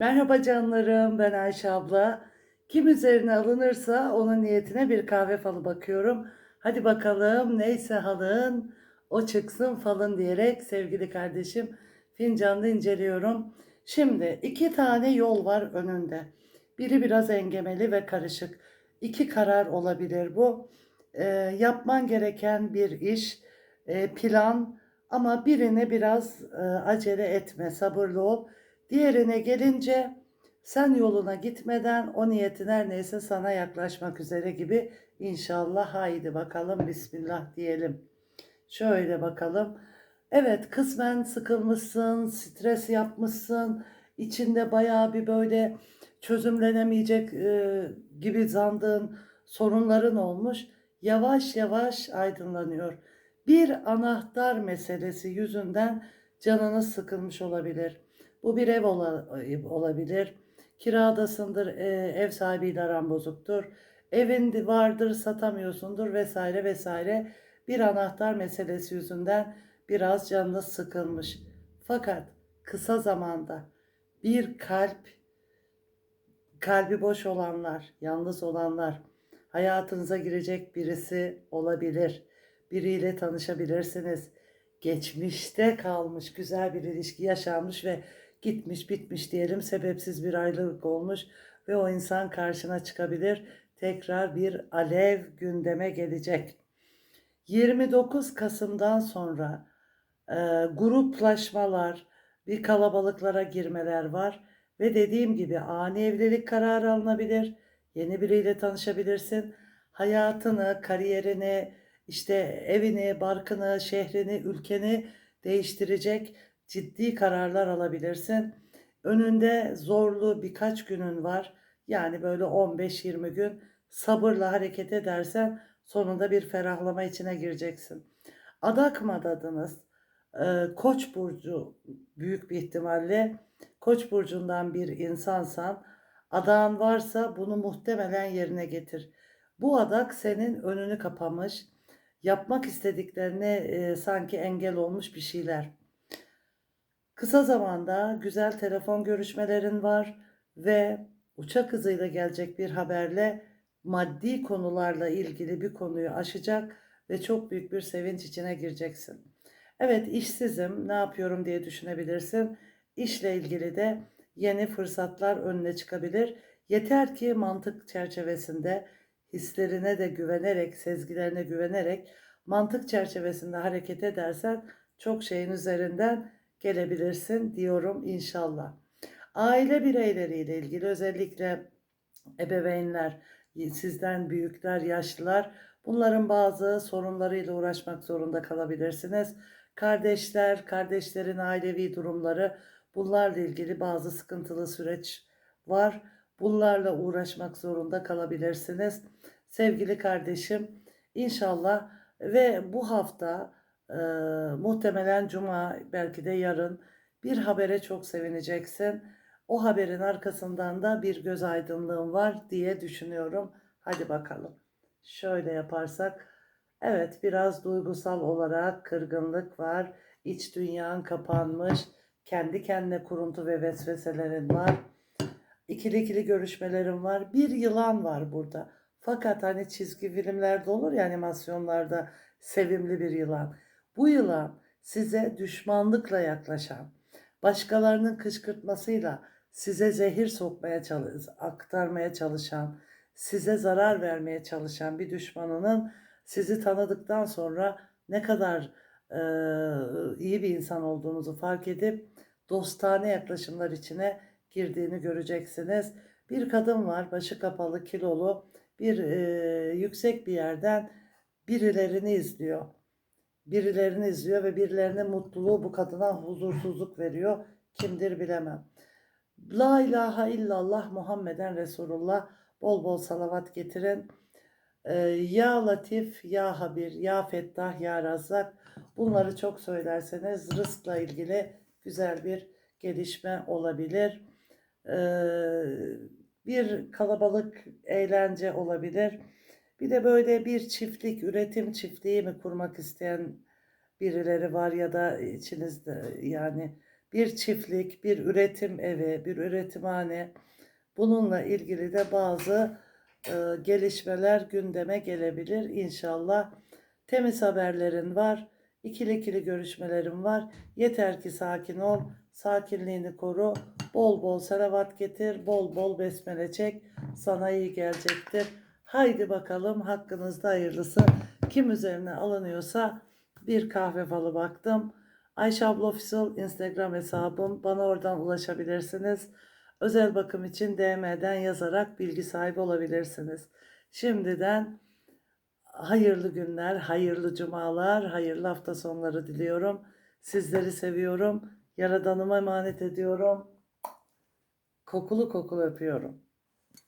Merhaba canlarım, ben Ayşe abla. Kim üzerine alınırsa onun niyetine bir kahve falı bakıyorum. Hadi bakalım neyse halın, o çıksın falın diyerek sevgili kardeşim fincanı inceliyorum. Şimdi iki tane yol var önünde. Biri biraz engemeli ve karışık. İki karar olabilir bu. Ee, yapman gereken bir iş, e, plan ama birine biraz e, acele etme, sabırlı ol. Diğerine gelince sen yoluna gitmeden o niyetin her neyse sana yaklaşmak üzere gibi inşallah haydi bakalım bismillah diyelim. Şöyle bakalım. Evet kısmen sıkılmışsın, stres yapmışsın. içinde bayağı bir böyle çözümlenemeyecek e, gibi zandığın sorunların olmuş. Yavaş yavaş aydınlanıyor. Bir anahtar meselesi yüzünden canınız sıkılmış olabilir. Bu bir ev ola- olabilir. Kiradasındır, e, ev sahibiyle aran bozuktur. Evin vardır, satamıyorsundur vesaire vesaire. Bir anahtar meselesi yüzünden biraz canınız sıkılmış. Fakat kısa zamanda bir kalp, kalbi boş olanlar, yalnız olanlar, hayatınıza girecek birisi olabilir. Biriyle tanışabilirsiniz. Geçmişte kalmış güzel bir ilişki yaşanmış ve gitmiş bitmiş diyelim sebepsiz bir ayrılık olmuş ve o insan karşına çıkabilir. Tekrar bir alev gündeme gelecek. 29 Kasım'dan sonra e, gruplaşmalar, bir kalabalıklara girmeler var ve dediğim gibi ani evlilik kararı alınabilir. Yeni biriyle tanışabilirsin. Hayatını, kariyerini, işte evini, barkını, şehrini, ülkeni değiştirecek ciddi kararlar alabilirsin. Önünde zorlu birkaç günün var. Yani böyle 15-20 gün sabırla hareket edersen sonunda bir ferahlama içine gireceksin. Adak mı adadınız? Ee, Koç burcu büyük bir ihtimalle Koç burcundan bir insansan adağın varsa bunu muhtemelen yerine getir. Bu adak senin önünü kapamış, yapmak istediklerine e, sanki engel olmuş bir şeyler. Kısa zamanda güzel telefon görüşmelerin var ve uçak hızıyla gelecek bir haberle maddi konularla ilgili bir konuyu aşacak ve çok büyük bir sevinç içine gireceksin. Evet işsizim ne yapıyorum diye düşünebilirsin. İşle ilgili de yeni fırsatlar önüne çıkabilir. Yeter ki mantık çerçevesinde hislerine de güvenerek, sezgilerine güvenerek mantık çerçevesinde hareket edersen çok şeyin üzerinden gelebilirsin diyorum inşallah. Aile bireyleriyle ilgili özellikle ebeveynler, sizden büyükler, yaşlılar bunların bazı sorunlarıyla uğraşmak zorunda kalabilirsiniz. Kardeşler, kardeşlerin ailevi durumları bunlarla ilgili bazı sıkıntılı süreç var. Bunlarla uğraşmak zorunda kalabilirsiniz. Sevgili kardeşim, inşallah ve bu hafta e, muhtemelen cuma belki de yarın bir habere çok sevineceksin. O haberin arkasından da bir göz aydınlığım var diye düşünüyorum. Hadi bakalım. Şöyle yaparsak evet biraz duygusal olarak kırgınlık var. İç dünyan kapanmış. Kendi kendine kuruntu ve vesveselerin var. İkili ikili görüşmelerim var. Bir yılan var burada. Fakat hani çizgi filmlerde olur ya animasyonlarda sevimli bir yılan. Bu yılan size düşmanlıkla yaklaşan, başkalarının kışkırtmasıyla size zehir sokmaya çalış, aktarmaya çalışan, size zarar vermeye çalışan bir düşmanının sizi tanıdıktan sonra ne kadar e, iyi bir insan olduğunuzu fark edip dostane yaklaşımlar içine girdiğini göreceksiniz. Bir kadın var, başı kapalı, kilolu, bir e, yüksek bir yerden birilerini izliyor. Birilerini izliyor ve birilerine mutluluğu bu kadına huzursuzluk veriyor. Kimdir bilemem. La ilahe illallah Muhammeden Resulullah bol bol salavat getirin. Ee, ya Latif, Ya Habir, Ya Fettah, Ya Razzak bunları çok söylerseniz rızkla ilgili güzel bir gelişme olabilir. Ee, bir kalabalık eğlence olabilir. Bir de böyle bir çiftlik, üretim çiftliği mi kurmak isteyen birileri var ya da içinizde yani bir çiftlik, bir üretim evi, bir üretimhane. Bununla ilgili de bazı e, gelişmeler gündeme gelebilir inşallah. Temiz haberlerin var. İkili ikili görüşmelerim var. Yeter ki sakin ol. Sakinliğini koru. Bol bol salavat getir. Bol bol besmele çek. Sana iyi gelecektir. Haydi bakalım hakkınızda hayırlısı. Kim üzerine alınıyorsa bir kahve falı baktım. Ayşe abla Official Instagram hesabım. Bana oradan ulaşabilirsiniz. Özel bakım için DM'den yazarak bilgi sahibi olabilirsiniz. Şimdiden hayırlı günler, hayırlı cumalar, hayırlı hafta sonları diliyorum. Sizleri seviyorum. Yaradanıma emanet ediyorum. Kokulu kokulu öpüyorum.